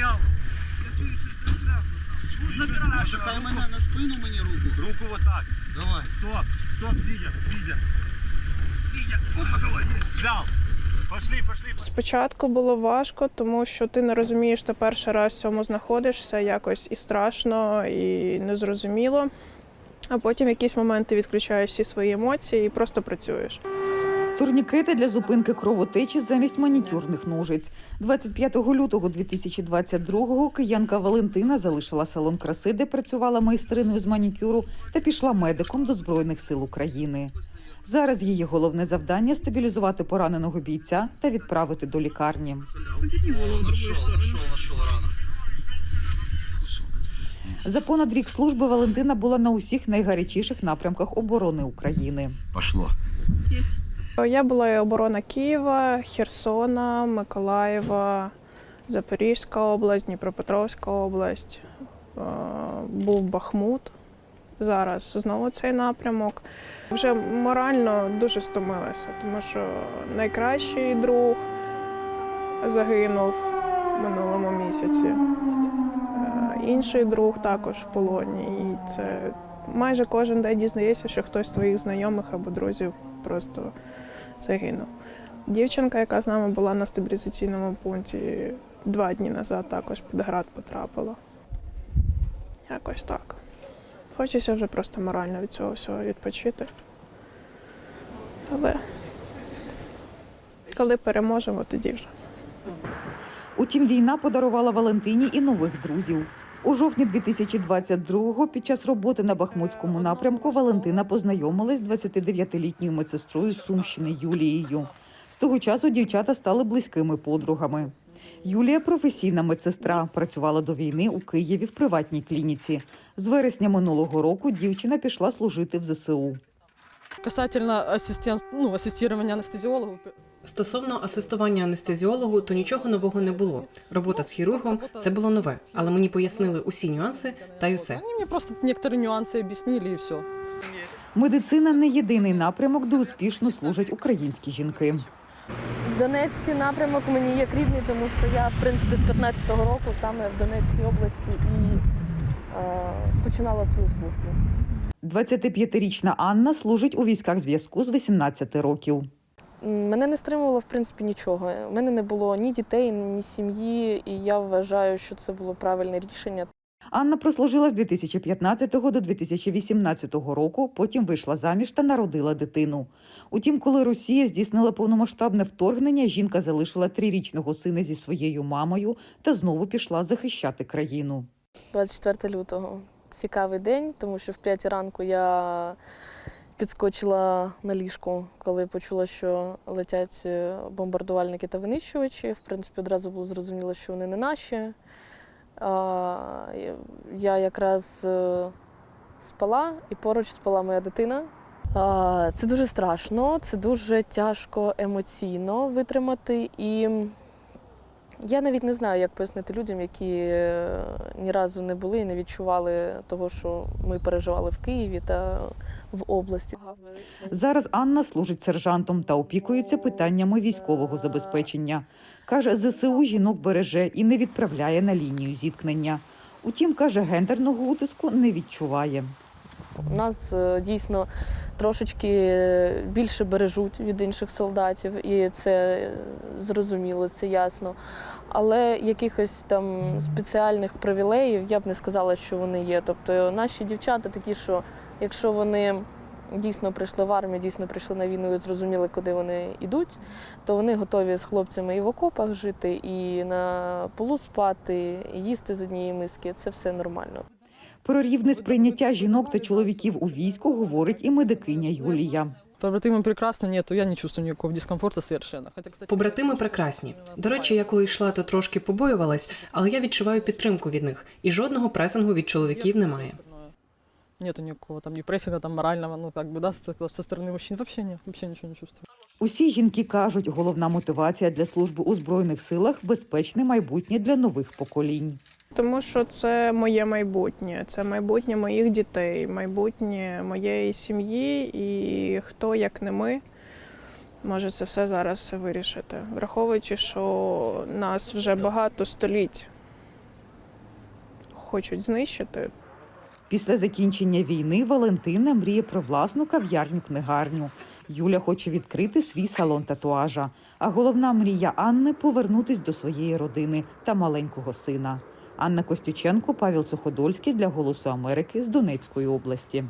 Поняв? Може, хай мене на спину мені руку. Руку вот так. Давай. Стоп, стоп, сидя, сидя. Сидя. Опа, давай, Взял. Пошли, пошли. Спочатку було важко, тому що ти не розумієш, ти перший раз в цьому знаходишся, якось і страшно, і незрозуміло. А потім в якісь моменти відключаєш всі свої емоції і просто працюєш. Турнікети для зупинки кровотечі замість манікюрних ножиць. 25 лютого 2022-го киянка Валентина залишила салон краси, де працювала майстриною з манікюру, та пішла медиком до Збройних сил України. Зараз її головне завдання стабілізувати пораненого бійця та відправити до лікарні. За понад рік служби Валентина була на усіх найгарячіших напрямках оборони України. Пошло. Я була і оборона Києва, Херсона, Миколаєва, Запорізька область, Дніпропетровська область. Е, Був Бахмут. Зараз знову цей напрямок. Вже морально дуже стомилася, тому що найкращий друг загинув минулому місяці. Е, Інший друг також в полоні. І це майже кожен день дізнається, що хтось з твоїх знайомих або друзів просто загинув. Дівчинка, яка з нами була на стабілізаційному пункті два дні назад, також під град потрапила. Якось так. Хочеться вже просто морально від цього всього відпочити. Але коли переможемо, тоді вже. Утім, війна подарувала Валентині і нових друзів. У жовтні 2022-го під час роботи на Бахмутському напрямку Валентина познайомилась з 29-літньою медсестрою Сумщини Юлією. З того часу дівчата стали близькими подругами. Юлія професійна медсестра, працювала до війни у Києві в приватній клініці. З вересня минулого року дівчина пішла служити в ЗСУ Касательно асистент, ну, асистирования анестезиологу, Стосовно асистування анестезіологу, то нічого нового не було. Робота з хірургом це було нове, але мені пояснили усі нюанси та й усе. они мне просто некоторые нюансы объяснили и все. Медицина не єдиний напрямок, де успішно служать українські жінки. Донецький напрямок мені як рідний, тому що я, в принципі, з 15-го року саме в Донецькій області і е, починала свою службу. 25-річна Анна служить у військах зв'язку з 18 років. Мене не стримувало, в принципі, нічого. У мене не було ні дітей, ні сім'ї, і я вважаю, що це було правильне рішення. Анна прослужила з 2015 до 2018 року, потім вийшла заміж та народила дитину. Утім, коли Росія здійснила повномасштабне вторгнення, жінка залишила трирічного сина зі своєю мамою та знову пішла захищати країну. 24 лютого. Цікавий день, тому що в 5 ранку я підскочила на ліжку, коли почула, що летять е, бомбардувальники та винищувачі. В принципі, одразу було зрозуміло, що вони не наші. Я якраз е, спала, і поруч спала моя дитина. Це дуже страшно, це дуже тяжко емоційно витримати. І я навіть не знаю, як пояснити людям, які е, ні разу не були і не відчували того, що ми переживали в Києві та в області. Зараз Анна служить сержантом та опікується питаннями військового забезпечення. Каже, ЗСУ жінок береже і не відправляє на лінію зіткнення. Утім, каже, гендерного утиску не відчуває. У нас е, дійсно трошечки більше бережуть від інших солдатів, і це е, зрозуміло, це ясно. Але якихось там спеціальних привілеїв я б не сказала, що вони є. Тобто наші дівчата такі, що якщо вони дійсно прийшли в армію, дійсно прийшли на війну і зрозуміли, куди вони йдуть, то вони готові з хлопцями і в окопах жити, і на полу спати, і їсти з однієї миски. Це все нормально. Про рівне сприйняття жінок та чоловіків у війську говорить і медикиня Юлія. Побратимы прекрасно, нету, я не чувствую никакого дискомфорта совершенно. Хотя, кстати, Побратими прекрасні. До речі, я коли йшла, то трошки побоювалась, але я відчуваю підтримку від них, і жодного пресингу від чоловіків немає. Нету никакого там ни прессинга, там морального, ну как бы, да, со, со стороны мужчин вообще нет, вообще ничего не чувствую. Усі жінки кажуть, головна мотивація для служби у збройних силах безпечне майбутнє для нових поколінь. Тому що це моє майбутнє, це майбутнє моїх дітей, майбутнє моєї сім'ї, і хто як не ми може це все зараз вирішити, враховуючи, що нас вже багато століть хочуть знищити. Після закінчення війни Валентина мріє про власну кав'ярню-книгарню. Юля хоче відкрити свій салон татуажа. А головна мрія Анни повернутись до своєї родини та маленького сина. Анна Костюченко, Павел Суходольський для Голосу Америки з Донецької області.